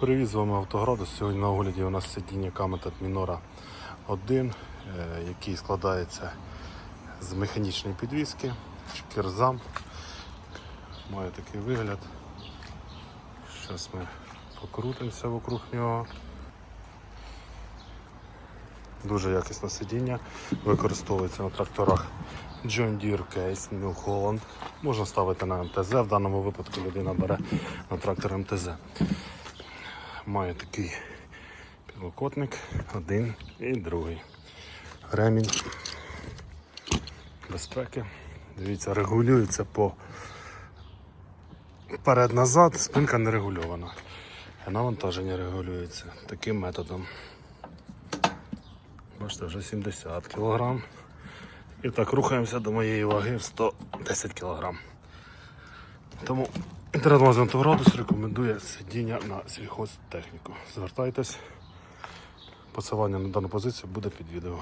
Привіт, з вами Автоградус. Сьогодні на огляді у нас сидіння Камета Мінора 1, е, який складається з механічної підвіски, шкірзам. Має такий вигляд. Зараз ми покрутимося вокруг нього. Дуже якісне сидіння. Використовується на тракторах John Deere Case, New Holland. Можна ставити на МТЗ. В даному випадку людина бере на трактор МТЗ. Має такий підлокотник, один і другий. Ремінь безпеки. Дивіться, регулюється по вперед-назад, спинка не регульована. Навантаження регулюється таким методом. Бачите, вже 70 кг. І так рухаємося до моєї ваги в 110 кг. Тому інтернет-магазин Тавродус рекомендує сидіння на сільхозтехніку. Звертайтесь. Посилання на дану позицію буде під відео.